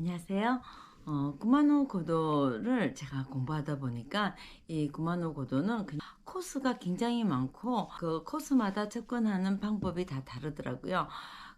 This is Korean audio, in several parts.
안녕하세요. 어, 구마노 고도를 제가 공부하다 보니까 이 구마노 고도는 코스가 굉장히 많고 그 코스마다 접근하는 방법이 다 다르더라고요.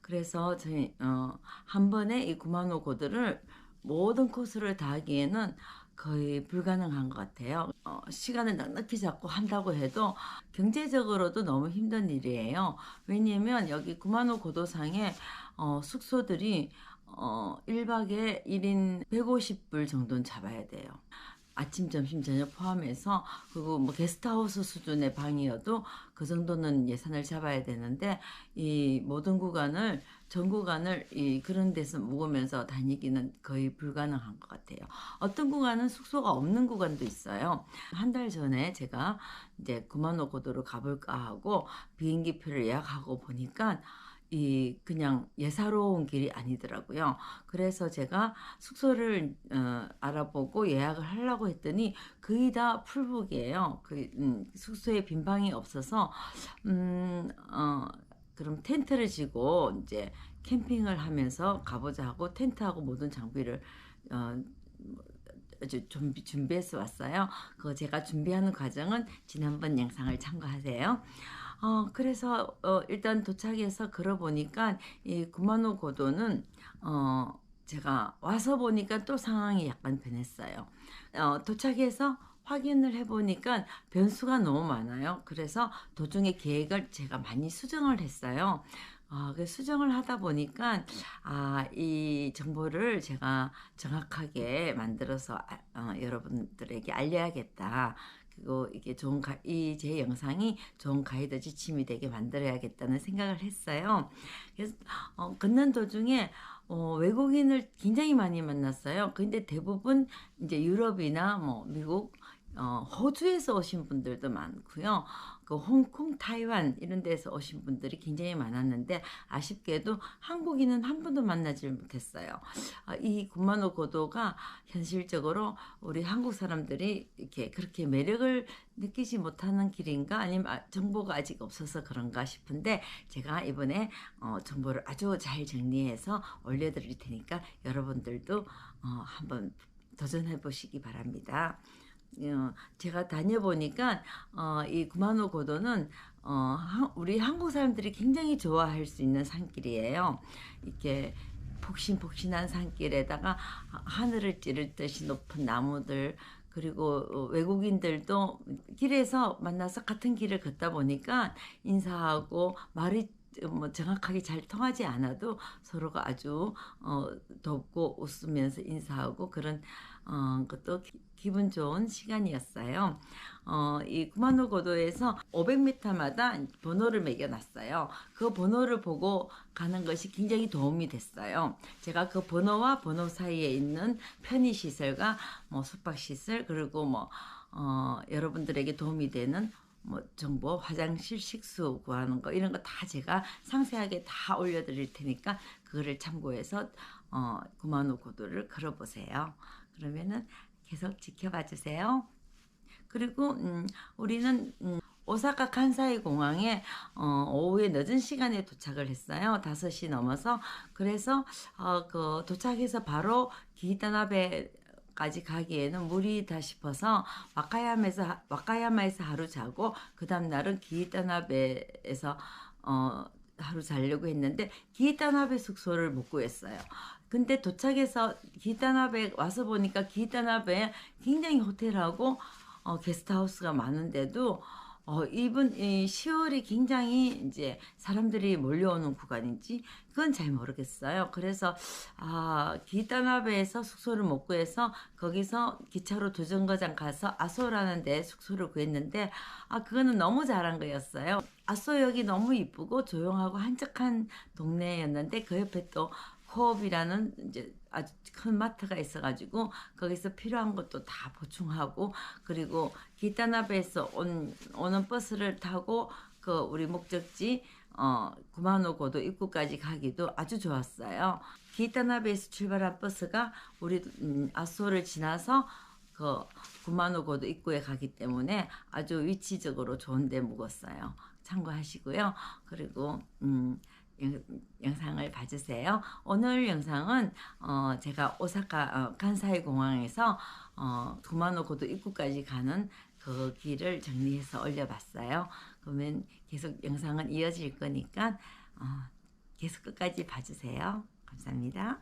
그래서 저희 어, 한 번에 이 구마노 고도를 모든 코스를 다 하기에는 거의 불가능한 것 같아요. 어, 시간을 넉넉히 잡고 한다고 해도 경제적으로도 너무 힘든 일이에요. 왜냐면 여기 구마노 고도상에 어, 숙소들이 어, 1박에 1인 150불 정도는 잡아야 돼요. 아침, 점심, 저녁 포함해서 그리고 뭐 게스트하우스 수준의 방이어도 그 정도는 예산을 잡아야 되는데 이 모든 구간을 전 구간을 이 그런 데서 묵으면서 다니기는 거의 불가능한 것 같아요. 어떤 구간은 숙소가 없는 구간도 있어요. 한 달 전에 제가 이제 구마노 고도로 가볼까 하고 비행기표를 예약하고 보니까 이 그냥 예사로운 길이 아니더라고요. 그래서 제가 숙소를 어, 알아보고 예약을 하려고 했더니 거의 다 풀북이에요. 그 음, 숙소에 빈 방이 없어서 음, 어, 그럼 텐트를 지고 이제 캠핑을 하면서 가보자 하고 텐트하고 모든 장비를 어, 준비, 준비해서 왔어요. 그거 제가 준비하는 과정은 지난번 영상을 참고하세요. 어, 그래서, 어, 일단 도착해서 걸어보니까, 이 구마노 고도는, 어, 제가 와서 보니까 또 상황이 약간 변했어요. 어, 도착해서 확인을 해보니까 변수가 너무 많아요. 그래서 도중에 계획을 제가 많이 수정을 했어요. 아, 그 수정을 하다 보니까, 아, 이 정보를 제가 정확하게 만들어서, 어, 여러분들에게 알려야겠다. 그리고 이게 좋은 가, 이 제 영상이 좋은 가이드 지침이 되게 만들어야겠다는 생각을 했어요. 그래서 어, 걷는 도중에 어, 외국인을 굉장히 많이 만났어요. 근데 대부분 이제 유럽이나 뭐 미국 어, 호주에서 오신 분들도 많고요. 그 홍콩, 타이완 이런 데서 오신 분들이 굉장히 많았는데 아쉽게도 한국인은 한 번도 만나지 못했어요. 아, 이 군만호 고도가 현실적으로 우리 한국 사람들이 이렇게 그렇게 매력을 느끼지 못하는 길인가 아니면 아, 정보가 아직 없어서 그런가 싶은데 제가 이번에 어, 정보를 아주 잘 정리해서 올려드릴 테니까 여러분들도 어, 한번 도전해 보시기 바랍니다. 어, 제가 다녀보니까 어, 이 구마노 고도는 어, 우리 한국 사람들이 굉장히 좋아할 수 있는 산길이에요. 이렇게 폭신폭신한 산길에다가 하늘을 찌를 듯이 높은 나무들 그리고 외국인들도 길에서 만나서 같은 길을 걷다 보니까 인사하고 말이 뭐 정확하게 잘 통하지 않아도 서로가 아주 어, 돕고 웃으면서 인사하고 그런 어, 것도 기, 분 좋은 시간이었어요. 어, 이 구마노 고도에서 500m마다 번호를 매겨놨어요. 그 번호를 보고 가는 것이 굉장히 도움이 됐어요. 제가 그 번호와 번호 사이에 있는 편의시설과 뭐 숙박시설 그리고 뭐 어, 여러분들에게 도움이 되는 뭐 정보, 화장실, 식수 구하는 거 이런 거 다 제가 상세하게 다 올려드릴 테니까 그거를 참고해서 어, 구마노 고도를 걸어보세요. 그러면은 계속 지켜봐 주세요. 그리고 음, 우리는 음, 오사카 칸사이 공항에 어, 오후에 늦은 시간에 도착을 했어요. 5시 넘어서. 그래서 어, 그 도착해서 바로 기타나베 까지 가기에는 무리다 싶어서 와카야마에서 와카야마에서 하루 자고 그 다음 날은 기타나베에서 어 하루 자려고 했는데 기타나베 숙소를 못 구했어요. 근데 도착해서 기타나베 와서 보니까 기타나베에 굉장히 호텔하고 어, 게스트하우스가 많은데도 어, 이분, 이 10월이 굉장히 이제 사람들이 몰려오는 구간인지 그건 잘 모르겠어요. 그래서, 아, 기타나베에서 숙소를 못 구해서 거기서 기차로 도전거장 가서 아소라는 데 숙소를 구했는데, 아, 그거는 너무 잘한 거였어요. 아소역이 너무 이쁘고 조용하고 한적한 동네였는데 그 옆에 또 코업이라는 이제 아주 큰 마트가 있어가지고 거기서 필요한 것도 다 보충하고 그리고 기타나베에서 온 오는 버스를 타고 그 우리 목적지 어 구마노 고도 입구까지 가기도 아주 좋았어요. 기타나베에서 출발한 버스가 우리 음, 아소를 지나서 그 구마노 고도 입구에 가기 때문에 아주 위치적으로 좋은데 묵었어요. 참고하시고요. 그리고 음 영, 영상을 봐주세요. 오늘 영상은 어, 제가 오사카 어, 간사이 공항에서 어, 구마노고도 입구까지 가는 그 길을 정리해서 올려봤어요. 그러면 계속 영상은 이어질 거니까 어, 계속 끝까지 봐주세요. 감사합니다.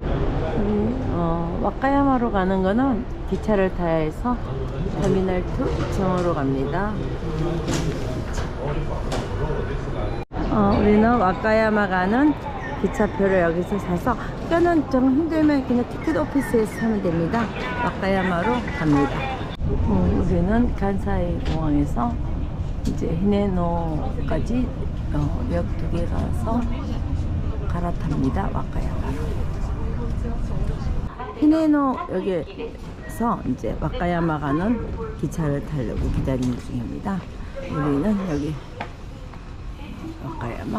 어, 와카야마로 가는 거는 기차를 타야 해서 터미널 2 2층으로 갑니다. 어, 우리는 와카야마 가는 기차표를 여기서 사서 이거는 좀 힘들면 그냥 티켓 오피스에서 사면 됩니다. 와카야마로 갑니다. 어, 우리는 간사이 공항에서 이제 히네노까지 어, 역두 개 가서 갈아탑니다. 와카야마로. 히네노 역에서 이제 와카야마 가는 기차를 타려고 기다리는 중입니다. 우리는 여기 와카야마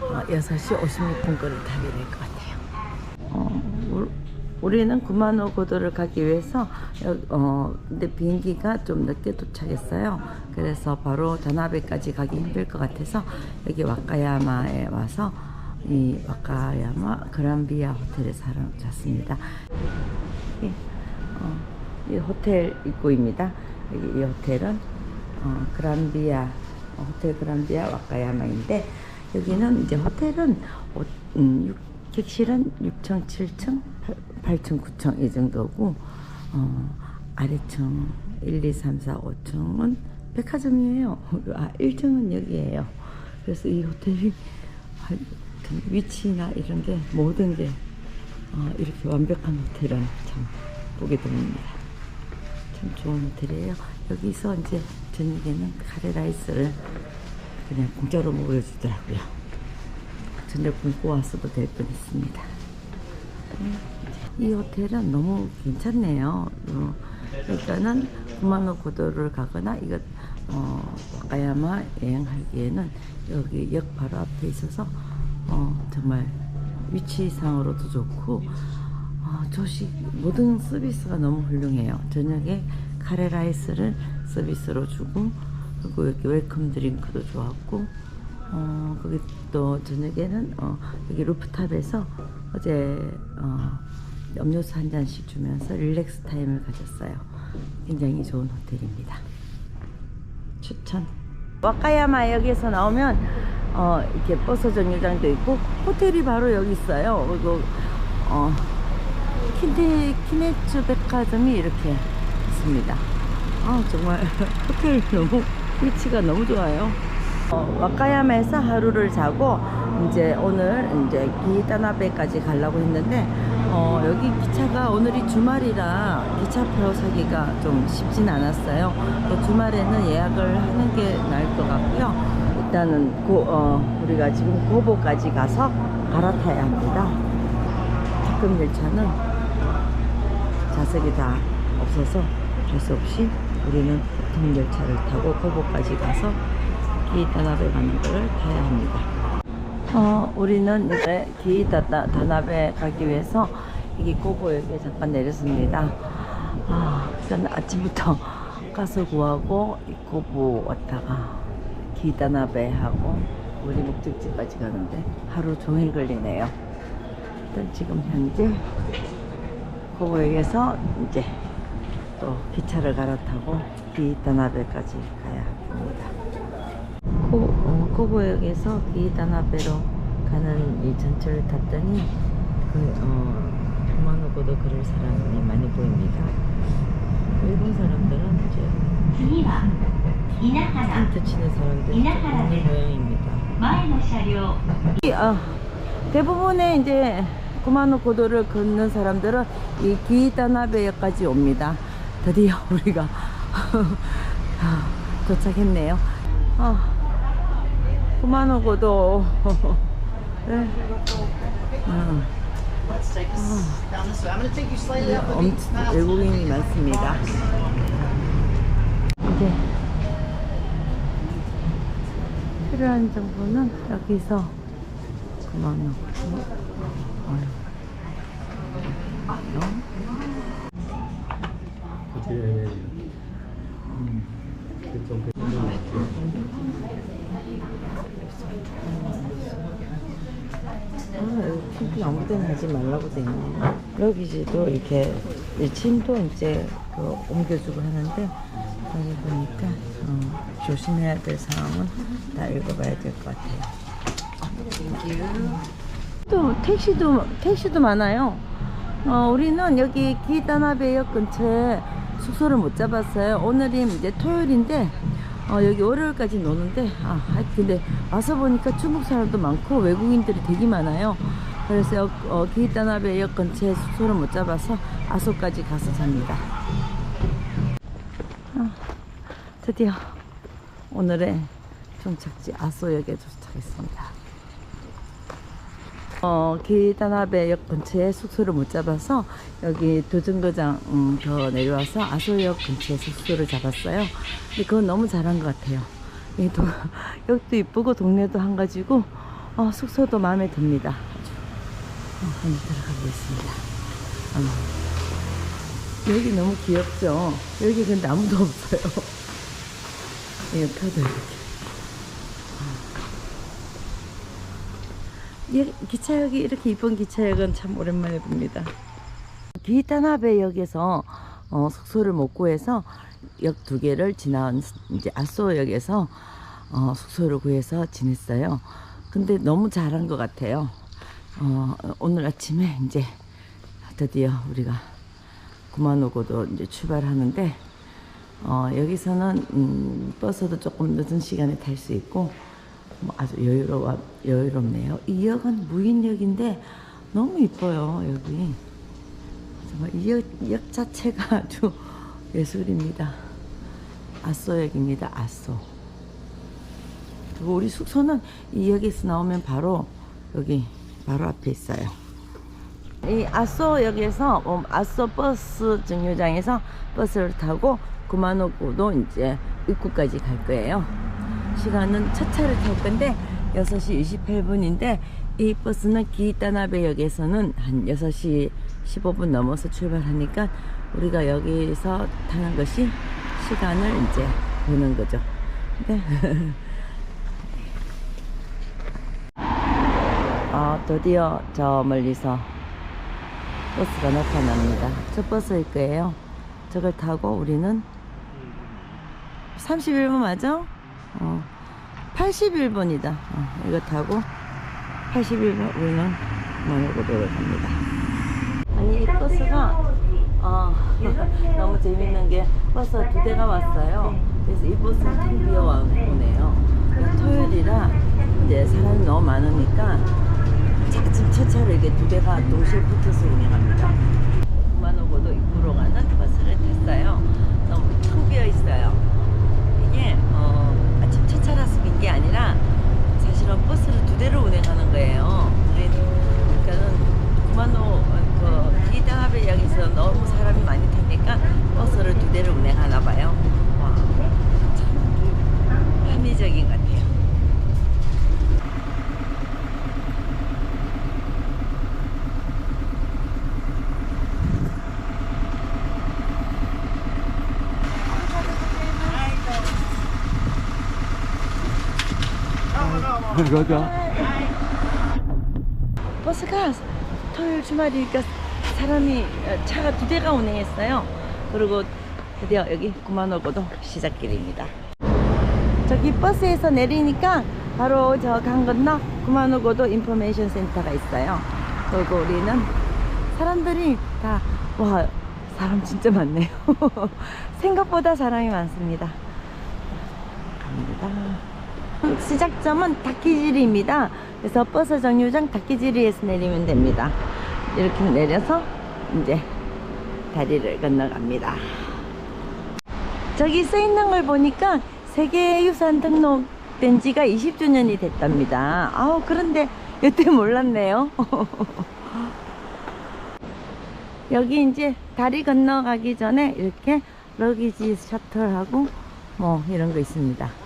어, 6시 56분 거를 타게 될 것 같아요. 어, 우- 우리는 구마노 고도를 가기 위해서 여- 어, 근데 비행기가 좀 늦게 도착했어요. 그래서 바로 다나베까지 가기 힘들 것 같아서 여기 와카야마에 와서 이 와카야마 그란비아 호텔에서 하루 잤습니다. 이, 어, 이 호텔 입구입니다. 여기 이 호텔은 어, 그란비아 어, 호텔 그란비아 와카야마인데 여기는 이제 호텔은 오- 음, 육- 객실은 6층, 7층, 8, 층 9층 이 정도고 어, 아래층 1, 2, 3, 4, 5층은 백화점이에요. 아, 1층은 여기예요. 그래서 이 호텔이 위치나 이런 게 모든 게 어, 이렇게 완벽한 호텔은 참 보게 됩니다. 참 좋은 호텔이에요. 여기서 이제 저녁에는 카레라이스를 그냥 공짜로 먹여주더라고요. 저녁 굶고 왔어도 될 뻔했습니다. 이 호텔은 너무 괜찮네요. 어, 그러니까는 구마노 고도를 가거나 이거 어, 와카야마 여행하기에는 여기 역 바로 앞에 있어서 어, 정말 위치상으로도 좋고 어, 조식 모든 서비스가 너무 훌륭해요. 저녁에 카레 라이스를 서비스로 주고 그리고 여기 웰컴 드링크도 좋았고 어, 거기 또 저녁에는 어, 여기 루프탑에서 어제 어, 음료수 한 잔씩 주면서 릴렉스 타임을 가졌어요. 굉장히 좋은 호텔입니다. 추천. 와카야마 역에서 나오면 어, 이렇게 버스 정류장도 있고 호텔이 바로 여기 있어요. 그리고 어, 키네 키네츠 백화점이 이렇게 있습니다. 아 정말 호텔 너무 위치가 너무 좋아요. 어, 와카야마에서 하루를 자고 이제 오늘 이제 기타나베까지 가려고 했는데 어, 여기 기차가 오늘이 주말이라 기차표 사기가 좀 쉽진 않았어요. 또 주말에는 예약을 하는 게 나을 것 같고요. 일단은 고, 어, 우리가 지금 고보까지 가서 갈아타야 합니다. 지금 열차는 좌석이 다 없어서 할수 없이 우리는 보통 열차를 타고 고보까지 가서 기타나베 가는 거를 타야 합니다. 어, 우리는 이제 기타나베 가기 위해서 여기 고보역에 잠깐 내렸습니다. 아, 일단 아침부터 가서 구하고 이 고보 왔다가 기타나베 하고 우리 목적지까지 가는데 하루 종일 걸리네요. 일단 지금 현재 고보역에서 이제 또 기차를 갈아타고 기이타나베까지 가야 합니다. 코, 어, 코보역에서 기이타나베로 가는 이 전철을 탔더니 그, 어, 동만호고도 그럴 사람이 많이 보입니다. 일본 사람들은 이제 텐트 치는 사람들이 있는 모양입니다. 아, 대부분의 이제 구마노 고도를 걷는 사람들은 이 기이타나베역까지 옵니다. 드디어 우리가 아, 도착했네요. 아, 구마노 고도. 네. 음, path. 외국인이 많습니다. 이제 필요한 정보는 여기서 구마노 고도. 어휴. 캠핑 아무 데나 하지 말라고 돼 있네. 여기지도 이렇게 이 짐도 이제 그 옮겨주고 하는데 여기 보니까 어, 조심해야 될 사항은 다 읽어봐야 될 것 같아요. 또 택시도 택시도 많아요. 어, 우리는 여기 기다나베역 근처에 숙소를 못 잡았어요. 오늘이 이제 토요일인데 어, 여기 월요일까지 노는데 아 근데 와서 보니까 중국 사람도 많고 외국인들이 되게 많아요. 그래서 역- 어, 기다나베 역 근처에 숙소를 못 잡아서 아소까지 가서 잡니다. 아, 드디어 오늘의 종착지 아소역에 도착했습니다. 어, 기다나베역 근처에 숙소를 못 잡아서 여기 도전거장 음, 더 내려와서 아소역 근처에 숙소를 잡았어요. 근데 그건 너무 잘한 것 같아요. 이 도, 역도 이쁘고 동네도 한 가지고 어, 숙소도 마음에 듭니다. 어, 한번 들어가 보겠습니다. 어. 여기 너무 귀엽죠? 여기 근데 아무도 없어요. 이 표도 이렇게. 기차역이 이렇게 이쁜 기차역은 참 오랜만에 봅니다. 기타나베역에서 어, 숙소를 못 구해서 역 두 개를 지난 이제 아소역에서 어, 숙소를 구해서 지냈어요. 근데 너무 잘한 것 같아요. 어, 오늘 아침에 이제 드디어 우리가 구마노고도 이제 출발하는데 어, 여기서는 음, 버스도 조금 늦은 시간에 탈 수 있고 뭐 아주 여유로워 여유롭네요. 이 역은 무인역인데 너무 이뻐요 여기. 정말 이 역, 역 자체가 아주 예술입니다. 아쏘역입니다. 아쏘. 그리고 우리 숙소는 이 역에서 나오면 바로 여기 바로 앞에 있어요. 이 아쏘역에서 어, 아쏘 버스 정류장에서 버스를 타고 구마노구도 이제 입구까지 갈 거예요. 시간은 첫 차를 탈 건데 6시 28분인데 이 버스는 기타나베역에서는 한 6시 15분 넘어서 출발하니까 우리가 여기서 타는 것이 시간을 이제 보는 거죠. 네. 아, 드디어 저 멀리서 버스가 나타납니다. 저 버스일 거예요. 저걸 타고 우리는 31분 맞아? 어, 81번이다. 어, 이거 타고 81번 우리는 마을고도를 갑니다. 아니 이 버스가 어, 너무 재밌는 게 버스 두 대가 왔어요. 그래서 이 버스는 텅 비어 와- 오네요. 그러니까 토요일이라 이제 사람이 너무 많으니까 차츰 차차로 이게 두 대가 동시에 붙어서 운행합니다. 구만호고도 입구로 가는 버스를 탔어요. 너무 텅 비어 있어요. 이게 어, 아침 첫 차라서 빈 게 아니라 사실은 버스를 두 대를 운행하는 거예요. 그래- 그러니까는 구만호 어, 그 기다하베역에서 너무 사람이 많이 타니까 버스를 두 대를 운행하나 봐요. 와, 참 합리적인 것 같아요. 버스가 토요일 주말이니까 사람이 어, 차가 두 대가 운행했어요. 그리고 드디어 여기 구만호고도 시작길입니다. 저기 버스에서 내리니까 바로 저 강 건너 구만호고도 인포메이션 센터가 있어요. 그리고 우리는 사람들이 다 와 사람 진짜 많네요. 생각보다 사람이 많습니다. 갑니다. 시작점은 다키지리입니다. 그래서 버스 정류장 다키지리에서 내리면 됩니다. 이렇게 내려서 이제 다리를 건너갑니다. 저기 써 있는 걸 보니까 세계유산 등록된 지가 20주년이 됐답니다. 아우 그런데 여태 몰랐네요. 여기 이제 다리 건너가기 전에 이렇게 러기지 셔틀하고 뭐 이런 거 있습니다.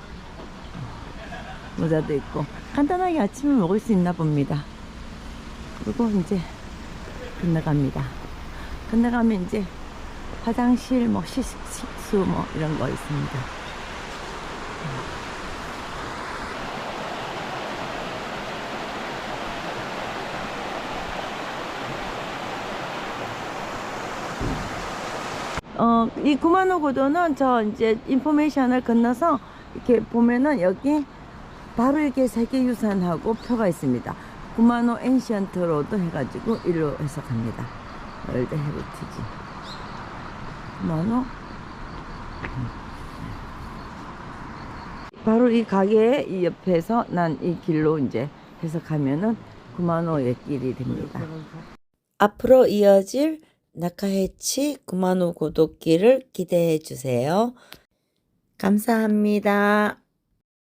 모자도 있고. 간단하게 아침을 먹을 수 있나 봅니다. 그리고 이제 건너갑니다. 건너가면 이제 화장실 뭐 식수 뭐 이런 거 있습니다. 어, 이 구만호 고도는 저 이제 인포메이션을 건너서 이렇게 보면은 여기 바로 이렇게 세계유산하고 표가 있습니다. 구마노 엔시언트 로드 해가지고 일로 해석합니다. 월드 헤리티지. 구마노. 음. 바로 이 가게 이 옆에서 난 이 길로 이제 해석하면은 구마노의 길이 됩니다. 앞으로 이어질 나카헤치 구마노 고독길을 기대해 주세요. 감사합니다.